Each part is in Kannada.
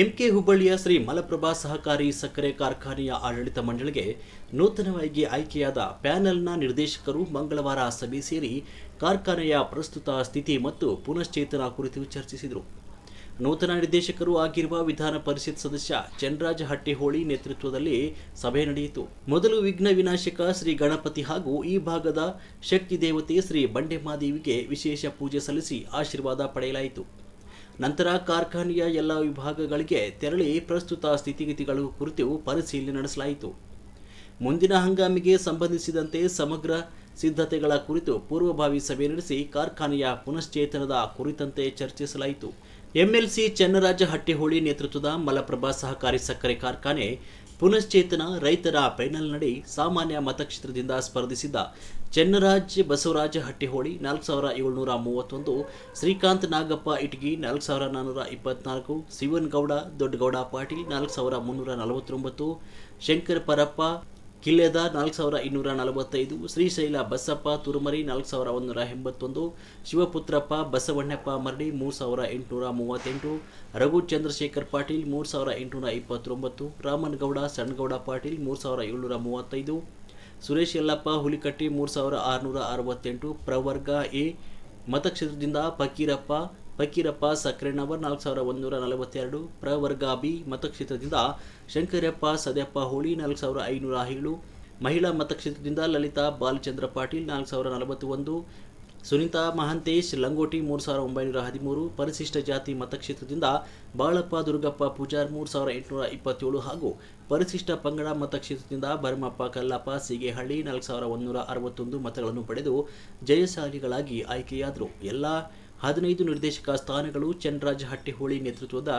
ಎಂಕೆ ಹುಬ್ಬಳ್ಳಿಯ ಶ್ರೀ ಮಲಪ್ರಭಾ ಸಹಕಾರಿ ಸಕ್ಕರೆ ಕಾರ್ಖಾನೆಯ ಆಡಳಿತ ಮಂಡಳಿಗೆ ನೂತನವಾಗಿ ಆಯ್ಕೆಯಾದ ಪ್ಯಾನೆಲ್ನ ನಿರ್ದೇಶಕರು ಮಂಗಳವಾರ ಸಭೆ ಸೇರಿ ಕಾರ್ಖಾನೆಯ ಪ್ರಸ್ತುತ ಸ್ಥಿತಿ ಮತ್ತು ಪುನಶ್ಚೇತನ ಕುರಿತು ಚರ್ಚಿಸಿದರು. ನೂತನ ನಿರ್ದೇಶಕರು ಆಗಿರುವ ವಿಧಾನ ಪರಿಷತ್ ಸದಸ್ಯ ಚನ್ರಾಜ್ ಹಟ್ಟಿಹೋಳಿ ನೇತೃತ್ವದಲ್ಲಿ ಸಭೆ ನಡೆಯಿತು. ಮೊದಲು ವಿಘ್ನ ವಿನಾಶಕ ಶ್ರೀ ಗಣಪತಿ ಹಾಗೂ ಈ ಭಾಗದ ಶಕ್ತಿ ದೇವತೆ ಶ್ರೀ ಬಂಡೆಮಾದೇವಿಗೆ ವಿಶೇಷ ಪೂಜೆ ಸಲ್ಲಿಸಿ ಆಶೀರ್ವಾದ ಪಡೆಯಲಾಯಿತು. ನಂತರ ಕಾರ್ಖಾನೆಯ ಎಲ್ಲ ವಿಭಾಗಗಳಿಗೆ ತೆರಳಿ ಪ್ರಸ್ತುತ ಸ್ಥಿತಿಗತಿಗಳ ಕುರಿತು ಪರಿಶೀಲನೆ ನಡೆಸಲಾಯಿತು. ಮುಂದಿನ ಹಂಗಾಮಿಗೆ ಸಂಬಂಧಿಸಿದಂತೆ ಸಮಗ್ರ ಸಿದ್ಧತೆಗಳ ಕುರಿತು ಪೂರ್ವಭಾವಿ ಸಭೆ ನಡೆಸಿ ಕಾರ್ಖಾನೆಯ ಪುನಶ್ಚೇತನದ ಕುರಿತಂತೆ ಚರ್ಚಿಸಲಾಯಿತು. ಎಂಎಲ್ಸಿ ಚನ್ನರಾಜ ಹಟ್ಟಿಹೋಳಿ ನೇತೃತ್ವದ ಮಲಪ್ರಭಾ ಸಹಕಾರಿ ಸಕ್ಕರೆ ಕಾರ್ಖಾನೆ ಪುನಶ್ಚೇತನ ರೈತರ ಪೆನಲ್ನಡಿ ಸಾಮಾನ್ಯ ಮತಕ್ಷೇತ್ರದಿಂದ ಸ್ಪರ್ಧಿಸಿದ್ದ ಚೆನ್ನರಾಜ್ ಬಸವರಾಜ ಹಟ್ಟಿಹೋಳಿ ನಾಲ್ಕು ಸಾವಿರ ಏಳ್ನೂರ ಮೂವತ್ತೊಂದು, ಶ್ರೀಕಾಂತ್ ನಾಗಪ್ಪ ಇಟಗಿ ನಾಲ್ಕು ಸಾವಿರ ನಾನ್ನೂರ ಇಪ್ಪತ್ನಾಲ್ಕು, ಶಿವನ್ಗೌಡ ದೊಡ್ಡಗೌಡ ಪಾಟೀಲ್ ನಾಲ್ಕು ಸಾವಿರ ಮುನ್ನೂರ ನಲವತ್ತೊಂಬತ್ತು, ಶಂಕರ್ ಪರಪ್ಪ ಕಿಲ್ಲೆದ ನಾಲ್ಕು ಸಾವಿರ ಇನ್ನೂರ ನಲವತ್ತೈದು, ಶ್ರೀಶೈಲ ಬಸಪ್ಪ ತುರುಮರಿ ನಾಲ್ಕು ಸಾವಿರ ಒಂದೂರ ಎಂಬತ್ತೊಂದು, ಶಿವಪುತ್ರಪ್ಪ ಬಸವಣ್ಣಪ್ಪ ಮರಡಿ ಮೂರು ಸಾವಿರ ಎಂಟುನೂರ ಮೂವತ್ತೆಂಟು, ರಘು ಚಂದ್ರಶೇಖರ್ ಪಾಟೀಲ್ ಮೂರು ಸಾವಿರ ಎಂಟುನೂರ ಇಪ್ಪತ್ತೊಂಬತ್ತು, ರಾಮನಗೌಡ ಸಣ್ಣಗೌಡ ಪಾಟೀಲ್ ಮೂರು ಸಾವಿರ ಏಳ್ನೂರ ಮೂವತ್ತೈದು, ಸುರೇಶ್ ಯಲ್ಲಪ್ಪ ಹುಲಿಕಟ್ಟಿ ಮೂರು ಸಾವಿರ ಆರುನೂರ ಅರವತ್ತೆಂಟು, ಪ್ರವರ್ಗ ಎ ಮತಕ್ಷೇತ್ರದಿಂದ ಫಕೀರಪ್ಪ ಫಕೀರಪ್ಪ ಸಕ್ರೆನವರ್ ನಾಲ್ಕು ಸಾವಿರ ಒಂದೂರ ನಲವತ್ತೆರಡು ಪ್ರವರ್ಗ ಬಿ ಮತಕ್ಷೇತ್ರದಿಂದ ಶಂಕರಪ್ಪ ಸದ್ಯಪ್ಪ ಹೋಳಿ ನಾಲ್ಕು ಸಾವಿರ ಐನೂರ ಏಳು ಮಹಿಳಾ ಮತಕ್ಷೇತ್ರದಿಂದ ಲಲಿತಾ ಬಾಲಚಂದ್ರ ಪಾಟೀಲ್ ನಾಲ್ಕು ಸಾವಿರ ನಲವತ್ತೊಂದು ಸುನೀತಾ ಮಹಾಂತೇಶ್ ಲಂಗೋಟಿ ಮೂರು ಸಾವಿರ ಒಂಬೈನೂರ ಹದಿಮೂರು ಪರಿಶಿಷ್ಟ ಜಾತಿ ಮತಕ್ಷೇತ್ರದಿಂದ ಬಾಳಪ್ಪ ದುರ್ಗಪ್ಪ ಪೂಜಾರ್ ಮೂರು ಸಾವಿರ ಎಂಟುನೂರ ಇಪ್ಪತ್ತೇಳು ಹಾಗೂ ಪರಿಶಿಷ್ಟ ಪಂಗಡ ಮತಕ್ಷೇತ್ರದಿಂದ ಭರಮಪ್ಪ ಕಲ್ಲಪ್ಪ ಸೀಗೆಹಳ್ಳಿ ನಾಲ್ಕು ಸಾವಿರ ಒಂದೂರ ಅರವತ್ತೊಂದು ಮತಗಳನ್ನು ಪಡೆದು ಜಯಶಾಲಿಗಳಾಗಿ ಆಯ್ಕೆಯಾದರು. ಎಲ್ಲ ಹದಿನೈದು ನಿರ್ದೇಶಕ ಸ್ಥಾನಗಳು ಚನ್ರಾಜ್ ಹಟ್ಟಿಹೋಳಿ ನೇತೃತ್ವದ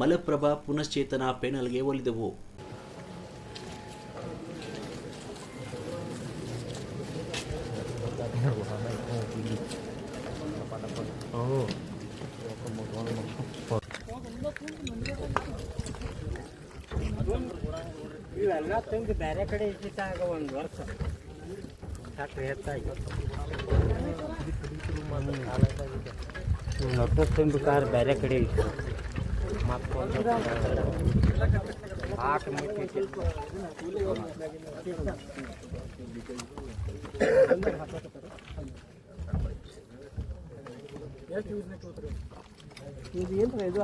ಮಲಪ್ರಭಾ ಪುನಶ್ಚೇತನ ಪೆನಲ್ಗೆ ಒಲಿದವು. ಇವೆಲ್ಲ ತಂದು ಬೇರೆ ಕಡೆ ಇದ್ದಿದ್ದಾಗ ಒಂದು ವರ್ಷ. ಫ್ಯಾಕ್ಟ್ರಿ ಹೆಚ್ಚಾಗಿ ಒಟ್ಟು ತುಂಬಿಕಾರ್ ಬೇರೆ ಕಡೆ ಇತ್ತು ಮತ್ತು ಆಟ ಇದು ಏನು ಇದು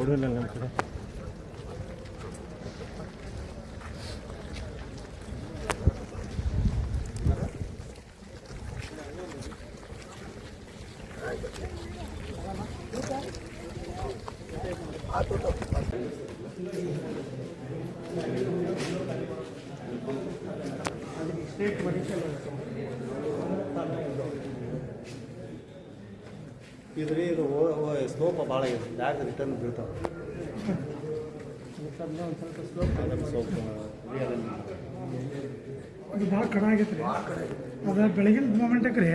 모르는 냄새. 아, 또 ಇದ್ರಿ ಇದು ಸ್ಲೋಪ ಭಾಳ ಇದೆ. ಬ್ಯಾಗ್ ರಿಟರ್ನ್ ಬೀಳ್ತಾವೆ? ಸ್ವಲ್ಪ ಅದು ಭಾಳ ಕಡ ಆಗೈತೆ ರೀ. ಅದು ಬೆಳಗಿನ ಮೂಮೆಂಟಕ್ಕೆ ರೀ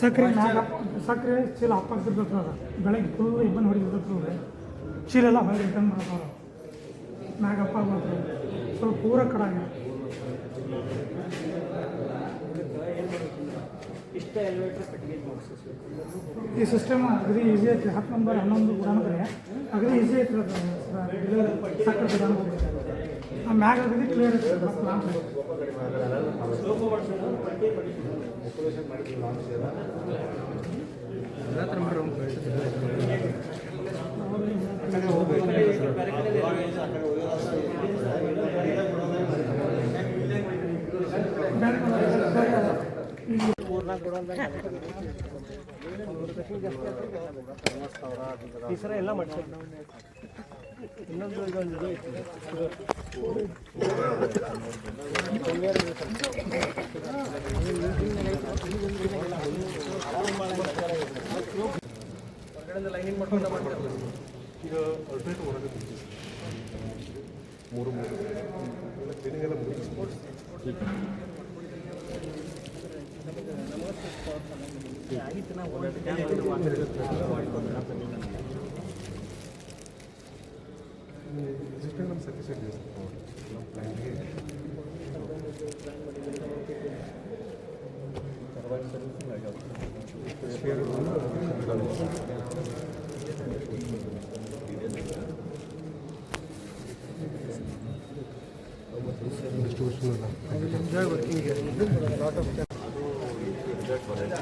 ಸಕ್ಕರೆ ಸಕ್ಕರೆ ಚೀಲ. ಹಾಕ್ತಿರ್ತದೆ ಅದು. ಬೆಳಗ್ಗೆ ಫುಲ್ ಇಬ್ಬನ್ ಹೊಡಿತಿರ್ತೈತೆ ರೀ ಚೀಲ ಎಲ್ಲ ಹೊರಗೆ ರಿಟರ್ನ್ ಮಾಡ್ತಾರೆ ಮ್ಯಾಗ ಅಪ್ಪ ಮಾತ್ರ ಸ್ವಲ್ಪ ಪೂರ ಕಡ ಆಗೈತೆ. ಇಷ್ಟ ಎಲಿವೇಟರ್ ಕಟ್ಟಿಗೆ ಈ ಸಿಸ್ಟಮ್ ಅಗ್ರಿ ಈಸಿ ಐತಿ ಹತ್ತು ನಂಬರ್ ಹನ್ನೊಂದು ಗುಡಾನಕ್ರಿ ಅಗ್ರಿ ಈಸಿ ಐತಿ ಆ ಮ್ಯಾಗ ಅಗದಿ ಕ್ಲಿಯರ್ ಐತಿ ನಾನು ಈ ಸಲ ಎಲ್ಲ ಮಾಡ್ತೀವಿ ಇನ್ನೊಂದು ಇದೊಂದು ಇದು ಐತಿ ಈಗ ಅಲ್ಟ್ರೇಟ್ ಹೊರಗೆ ಮೂರು ಮೂರು? ರಿಜಿಸ್ಟರ್ ನಮ್ಮ ಸತೀಶ್ ನಮ್ಮ ಪ್ಲ್ಯಾನ್ಗೆ Enjoy working here. Lot of